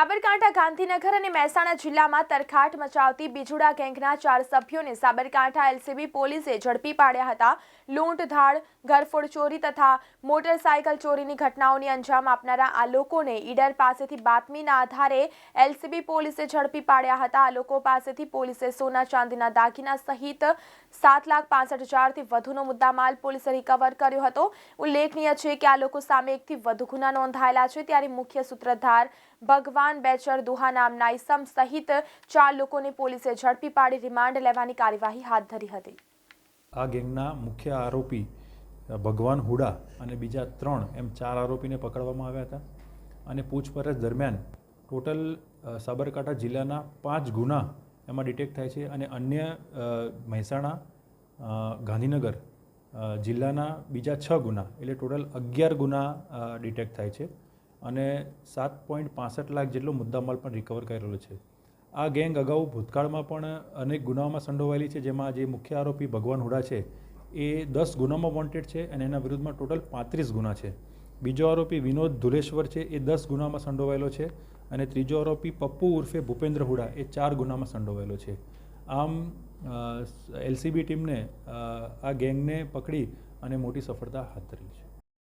સાબરકાંઠા, ગાંધીનગર અને મહેસાણા જિલ્લામાં તરખાટ મચાવતી બીજુડા ગેંગના ચાર સભ્યોને સાબરકાંઠા એલસીબી પોલીસે ઝડપી પાડ્યા હતા. લૂંટ, ધાડ, ઘરફોડ ચોરી તથા મોટરસાયકલ ચોરીની ઘટનાઓની અંજામ આપનારા આ લોકોને ઈડર પાસેથી બાતમીના આધારે એલસીબી પોલીસે ઝડપી પાડ્યા હતા. આ લોકો પાસેથી પોલીસે સોના ચાંદીના દાગીના સહિત સાત લાખ પાસઠ હજારથી વધુનો મુદ્દામાલ પોલીસે રિકવર કર્યો હતો. ઉલ્લેખનીય છે કે આ લોકો સામે એકથી વધુ ગુના નોંધાયેલા છે. ત્યારે મુખ્ય સૂત્રધાર ભગવાન બેચર દુહા નામના ઇસમ સહિત ચાર લોકોને પોલીસે ઝડપી પાડી રિમાન્ડ લેવાની કાર્યવાહી હાથ ધરી હતી. આ ગેંગના મુખ્ય આરોપી ભગવાન હુડા અને બીજા ત્રણ એમ ચાર આરોપીને પકડવામાં આવ્યા હતા. અને પૂછપરછ દરમિયાન ટોટલ સાબરકાંઠા જિલ્લાના પાંચ ગુના એમાં ડિટેક્ટ થાય છે અને અન્ય મહેસાણા ગાંધીનગર જિલ્લાના બીજા છ ગુના એટલે ટોટલ અગિયાર ગુના ડિટેક્ટ થાય છે. અને સાત પોઈન્ટ પાસઠ લાખ જેટલો મુદ્દામાલ પણ રિકવર કરેલો છે. આ ગેંગ અગાઉ ભૂતકાળમાં પણ અનેક ગુનાઓમાં સંડોવાયેલી છે, જેમાં જે મુખ્ય આરોપી ભગવાન હુડા છે, એ દસ ગુનામાં વોન્ટેડ છે અને એના વિરુદ્ધમાં ટોટલ પાંત્રીસ ગુના છે. બીજો આરોપી વિનોદ ધુલેશ્વર છે, એ દસ ગુનામાં સંડોવાયેલો છે અને ત્રીજો આરોપી પપ્પુ ઉર્ફે ભૂપેન્દ્ર હુડા, એ ચાર ગુનામાં સંડોવાયેલો છે. આમ એલસીબી ટીમને આ ગેંગને પકડી અને મોટી સફળતા હાથ ધરી છે.